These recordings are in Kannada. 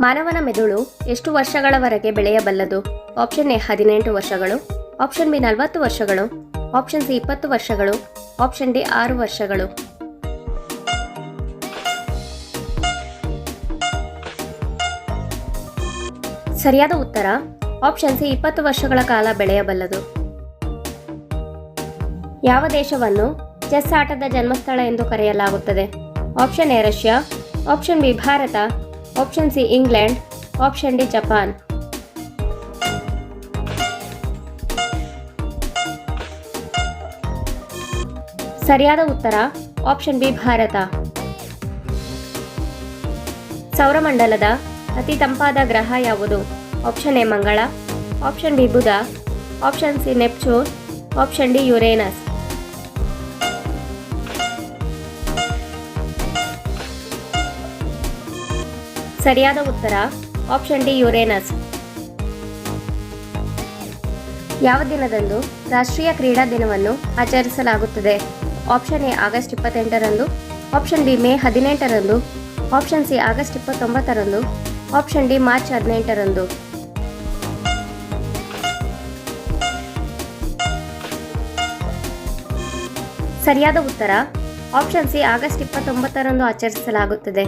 ಮಾನವನ ಮೆದುಳು ಎಷ್ಟು ವರ್ಷಗಳವರೆಗೆ ಬೆಳೆಯಬಲ್ಲದು? ಆಪ್ಷನ್ ಎ ಹದಿನೆಂಟು ವರ್ಷಗಳು. ಆಪ್ಷನ್ ಬಿ ನಲವತ್ತು ವರ್ಷಗಳು. ಆಪ್ಷನ್ ಸಿ ಇಪ್ಪತ್ತು ವರ್ಷಗಳು. ಆಪ್ಷನ್ ಡಿ ಆರು ವರ್ಷಗಳು. ಸರಿಯಾದ ಉತ್ತರ. ಆಪ್ಷನ್ ಸಿ ಇಪ್ಪತ್ತು ವರ್ಷಗಳ ಕಾಲ ಬೆಳೆಯಬಲ್ಲದು. ಯಾವ ದೇಶವನ್ನು ಚೆಸ್ ಆಟದ ಜನ್ಮಸ್ಥಳ ಎಂದು ಕರೆಯಲಾಗುತ್ತದೆ? Option A Russia. Option B Bharat. Option C England option D Japan ಸರಿಯಾದ ಉತ್ತರ ಆಪ್ಷನ್ ಬಿ ಭಾರತ. ಸೌರಮಂಡಲದ ಅತಿ ತಂಪಾದ ಗ್ರಹ ಯಾವುದು? Option A Mangala. Option B Budha. Option C Neptune option D Uranus ಸರಿಯಾದ ಉತ್ತರ ಆಪ್ಷನ್ ಡಿ ಯುರೇನಸ್ ಯಾವ ದಿನದಂದು ರಾಷ್ಟ್ರೀಯ ಕ್ರೀಡಾ ದಿನವನ್ನು ಆಚರಿಸಲಾಗುತ್ತದೆ? ಆಪ್ಷನ್ ಎ, ಆಗಸ್ಟ್ ಇಪ್ಪತ್ತೆಂಟರಂದು. ಆಪ್ಷನ್ ಬಿ, ಮೇ ಹದಿನೆಂಟರಂದು. ಆಪ್ಷನ್ ಸಿ, ಆಗಸ್ಟ್ ಇಪ್ಪತ್ತೊಂಬತ್ತರಂದು. ಆಪ್ಷನ್ ಡಿ, ಮಾರ್ಚ್ ಹದಿನೆಂಟರಂದು. ಸರಿಯಾದ ಉತ್ತರ ಆಪ್ಷನ್ ಸಿ, ಆಗಸ್ಟ್ ಇಪ್ಪತ್ತೊಂಬತ್ತರಂದು ಆಚರಿಸಲಾಗುತ್ತದೆ.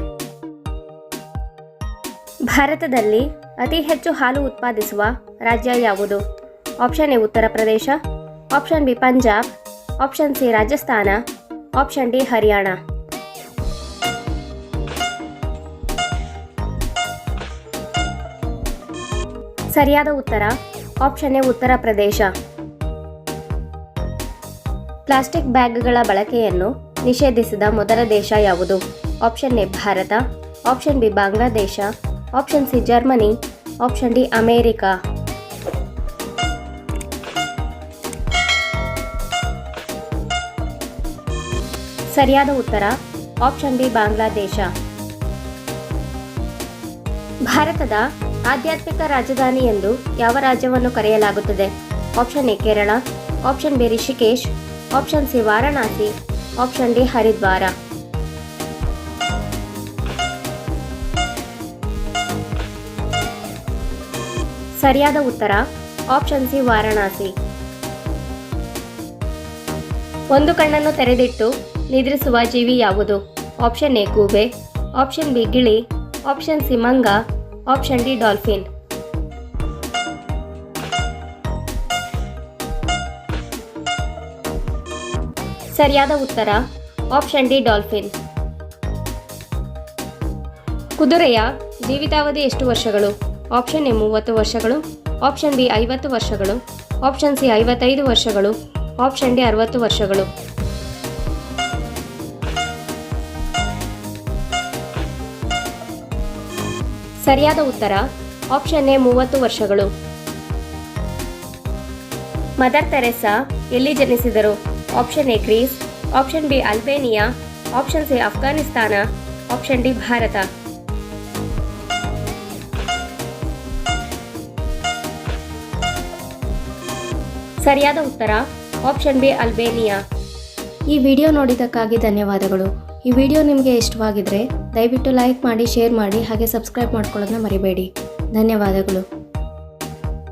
ಭಾರತದಲ್ಲಿ ಅತಿ ಹೆಚ್ಚು ಹಾಲು ಉತ್ಪಾದಿಸುವ ರಾಜ್ಯ ಯಾವುದು? Option A Uttar Pradesh, option B Punjab, option C Rajasthan, option D Haryana. ಸರಿಯಾದ ಉತ್ತರ, option A Uttar Pradesh. Plastic ಬ್ಯಾಗ್ಗಳ ಬಳಕೆಯನ್ನು ನಿಷೇಧಿಸಿದ ಮೊದಲ ದೇಶ ಯಾವುದು? Option A Bharat, option B Bangladesh option C Germany option D America ಸರಿಯಾದ ಉತ್ತರ ಆಪ್ಷನ್ ಡಿ ಬಾಂಗ್ಲಾದೇಶ. ಭಾರತದ ಆಧ್ಯಾತ್ಮಿಕ ರಾಜಧಾನಿ ಎಂದು ಯಾವ ರಾಜ್ಯವನ್ನು ಕರೆಯಲಾಗುತ್ತದೆ? Option A Kerala option B Rishikesh option C Varanasi option D Haridwar ಸರಿಯಾದ ಉತ್ತರ ಆಪ್ಷನ್ ಸಿ ವಾರಣಾಸಿ. ಒಂದು ಕಣ್ಣನ್ನು ತೆರೆದಿಟ್ಟು ನಿದ್ರಿಸುವ ಜೀವಿ ಯಾವುದು? ಆಪ್ಷನ್ ಎ ಗೂಬೆ. ಆಪ್ಷನ್ ಬಿ ಗಿಳಿ. ಆಪ್ಷನ್ ಸಿ ಮಂಗ. ಆಪ್ಷನ್ ಡಿ ಡಾಲ್ಫಿನ್ ಸರಿಯಾದ ಉತ್ತರ ಆಪ್ಷನ್ ಡಿ ಡಾಲ್ಫಿನ್ ಕುದುರೆಯ ಜೀವಿತಾವಧಿ ಎಷ್ಟು ವರ್ಷಗಳು? ಆಪ್ಷನ್ ಎ ಮೂವತ್ತು ವರ್ಷಗಳು. ಆಪ್ಷನ್ ಬಿ ಐವತ್ತು ವರ್ಷಗಳು. ಆಪ್ಷನ್ ಸಿ ಐವತ್ತೈದು ವರ್ಷಗಳು. ಆಪ್ಷನ್ ಡಿ ಅರವತ್ತು ವರ್ಷಗಳು. ಸರಿಯಾದ ಉತ್ತರ. ಆಪ್ಷನ್ ಎ ಮೂವತ್ತು ವರ್ಷಗಳು. ಮದರ್ ತೆರೆಸಾ ಎಲ್ಲಿ ಜನಿಸಿದರು? Option A Greece option B Albania option C Afghanistan option D Bharat. ಸರಿಯಾದ ಉತ್ತರ ಆಪ್ಷನ್ ಬಿ ಅಲ್ಬೇನಿಯಾ. ಈ ವಿಡಿಯೋ ನೋಡಿದ್ದಕ್ಕಾಗಿ ಧನ್ಯವಾದಗಳು. ಈ ವಿಡಿಯೋ ನಿಮಗೆ ಇಷ್ಟವಾಗಿದ್ದರೆ ದಯವಿಟ್ಟು ಲೈಕ್ ಮಾಡಿ ಶೇರ್ ಮಾಡಿ, ಹಾಗೆ ಸಬ್ಸ್ಕ್ರೈಬ್ ಮಾಡ್ಕೊಳ್ಳೋದನ್ನ ಮರಿಬೇಡಿ. ಧನ್ಯವಾದಗಳು.